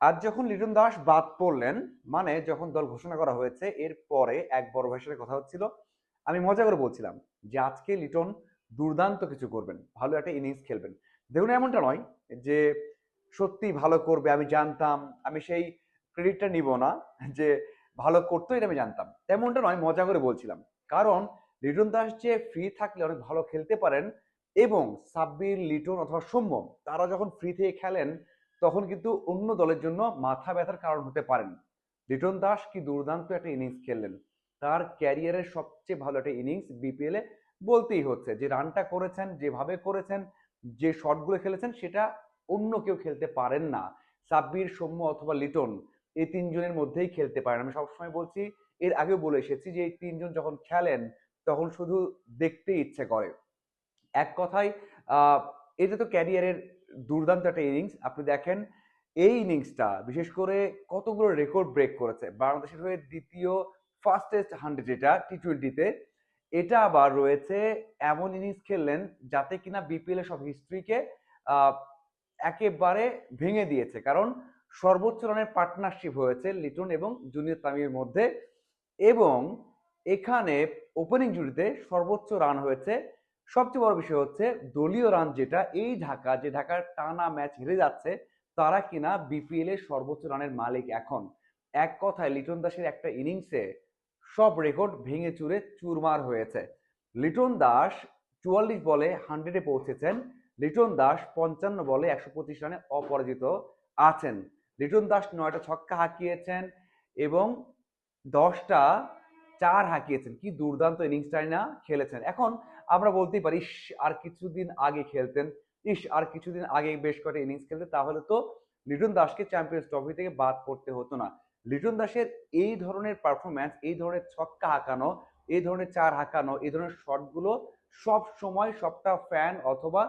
আজ যখন লিটন দাস বাদ পড়লেন মানে যখন দল ঘোষণা করা হয়েছে, এর পরে এক বড় ভাইয়ের সাথে কথা হচ্ছিল, আমি মজা করে বলছিলাম যে আজকে লিটন দুর্দান্ত কিছু করবেন, ভালো একটা ইনিংস খেলবেন। দেখুন, এমনটা নয় যে সত্যি ভালো করবে, আমি জানতাম, আমি সেই ক্রেডিটটা নিব না যে ভালো করতো এটা আমি জানতাম। তেমনটা নয়, মজা করে বলছিলাম। কারণ লিটন দাস যে ফ্রি থাকলে অনেক ভালো খেলতে পারেন এবং সাব্বির, লিটন অথবা সৌম্য, তারা যখন ফ্রি থেকে খেলেন তখন কিন্তু অন্য দলের জন্য মাথা ব্যথার কারণ হতে পারেন। লিটন দাস কি দুর্দান্ত একটা ইনিংস খেললেন। তার ক্যারিয়ারের সবচেয়ে ভালো একটা ইনিংস বিপিএল এ বলতেই হচ্ছে, যে রানটা করেছেন, যেভাবে করেছেন, যে শটগুলো খেলেছেন, সেটা অন্য কেউ খেলতে পারেন না। সাব্বির, সৌম্য অথবা লিটন এই তিনজনের মধ্যেই খেলতে পারেন। আমি সবসময় বলছি, এর আগেও বলে এসেছি যে এই তিনজন যখন খেলেন, তখন শুধু দেখতে ইচ্ছে করে। এক কথায় এটা তো ক্যারিয়ারের দুর্দান্ত একটা ইনিংস। আপনি দেখেন, এই ইনিংসটা বিশেষ করে কতগুলো রেকর্ড ব্রেক করেছে। বাংলাদেশের হয়ে দ্বিতীয় ফার্স্টেস্ট হান্ড্রেড এটা টি টোয়েন্টিতে এটা আবার রয়েছে এমন ইনিংস খেললেন যাতে কিনা বিপিএল সব হিস্ট্রিকে একেবারে ভেঙে দিয়েছে। কারণ সর্বোচ্চ রানের পার্টনারশিপ হয়েছে লিটন এবং জুনিয়র তামিমের মধ্যে এবং এখানে ওপেনিং জুড়িতে সর্বোচ্চ রান হয়েছে সবচেয়ে বড় বিষয় হচ্ছে দলীয় রান যেটা, এই ঢাকা, যে ঢাকার টানা ম্যাচ হেরে যাচ্ছে, তারা কিনা বিপিএল এর সর্বোচ্চ রানের মালিক এখন। এক কথায়, লিটন দাসের একটা ইনিংসে সব রেকর্ড ভেঙে চুরে চুরমার হয়েছে। লিটন দাস চুয়াল্লিশ বলে হান্ড্রেডে পৌঁছেছেন, লিটন দাস পঞ্চান্ন বলে একশো পঁচিশ রানে অপরাজিত আছেন। লিটন দাস নয়টা ছক্কা হাঁকিয়েছেন এবং দশটা চার হাঁকিয়েছেন। কি দুর্দান্ত ইনিংসটাই না খেলেছেন। এখন আমরা বলতেই পারি ইস আর কিছুদিন আগে খেলতেন। ইস আর কিছুদিন আগে বেশ কটা ইনিংস খেলতেন। তাহলে তো লিটন দাসকে চ্যাম্পিয়ন্স ট্রফি থেকে বাদ করতে হতো না। লিটন দাসের এই ধরনের পারফরম্যান্স এই ধরনের ছক্কা হাঁকানো, এই ধরনের চার হাঁকানো, এই ধরনের শটগুলো সব সময় সবটা ফ্যান অথবা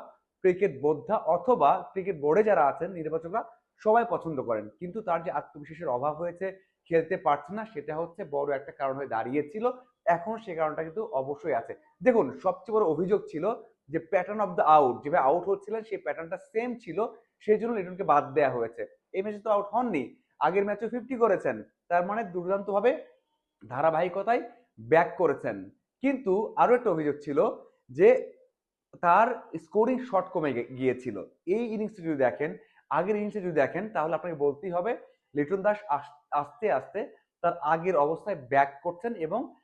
ক্রিকেট বোদ্ধা অথবা ক্রিকেট বোর্ডে যারা আছেন, নির্বাচকরা সবাই পছন্দ করেন। কিন্তু তার যে আত্মবিশ্বাসের অভাব হয়েছে, খেলতে পারছে না, সেটা হচ্ছে বড় একটা কারণ হয়ে দাঁড়িয়েছিল এখন সে কারণটা কিন্তু অবশ্যই আছে। দেখুন, সবচেয়ে বড় অভিযোগ ছিল যে প্যাটার্ন অফ দ্য আউট যেভাবে আউট হচ্ছিলেন, সেই প্যাটার্নটা সেম ছিল, সেই জন্য লিটনকে বাদ দেওয়া হয়েছে। এই ম্যাচে তো আউট হননি। আগের ম্যাচে ফিফটি করেছেন। তার মানে দুর্দান্তভাবে ধারাবাহিকতায় ব্যাক করেছেন। কিন্তু আরও একটা অভিযোগ ছিল যে তার স্কোরিং শট কমে গিয়েছিল। এই ইনিংসটা যদি দেখেন, আগের ইনিংসে যদি দেখেন, তাহলে আপনাকে বলতেই হবে, লিটন দাস আস- আস্তে আস্তে তার আগের অবস্থায় ব্যাক করছেন এবং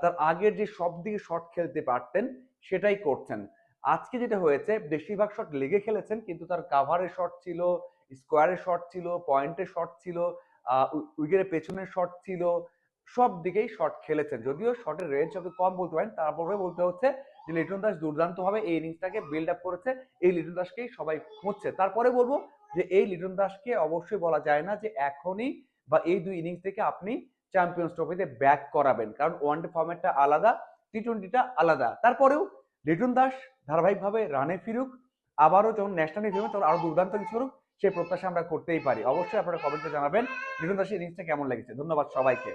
তার আগের যে সব দিকে শট খেলতে পারতেন, সেটাই করছেন আজকে যেটা হয়েছে, বেশিরভাগ শট লেগে খেলেছেন, কিন্তু তার কাভারের শট ছিল স্কোয়ারের শট ছিল পয়েন্টের শট ছিল উইকেটের পেছনের শট ছিল, সব দিকেই শট খেলেছেন। যদিও শটের রেঞ্জ সবচেয়ে কম বলতে পারেন তারপরে বলতে হচ্ছে যে লিটন দাস দুর্দান্তভাবে এই ইনিংসটাকে বিল্ড আপ করেছে, এই লিটন দাসকেই সবাই খুঁজছে। তারপরে বলব যে এই লিটন দাসকে অবশ্যই বলা যায় না যে এখনই বা এই দুই ইনিংস থেকে আপনি চ্যাম্পিয়ন্স ট্রফিতে ব্যাক করাবেন। কারণ ওয়ান ওয়ানডে ফর্মেটটা আলাদা টি টোয়েন্টিটা আলাদা। তারপরেও লিটন দাস ধারাবাহিকভাবে রানে ফিরুক, আবারও যখন ন্যাশনালি ফিরবেন তখন আরও দুর্দান্ত কিছু করুক, সেই প্রত্যাশা আমরা করতেই পারি। অবশ্যই আপনারা কমেন্টে জানাবেন লিটন দাসের ইনিংসটা কেমন লেগেছে। ধন্যবাদ সবাইকে।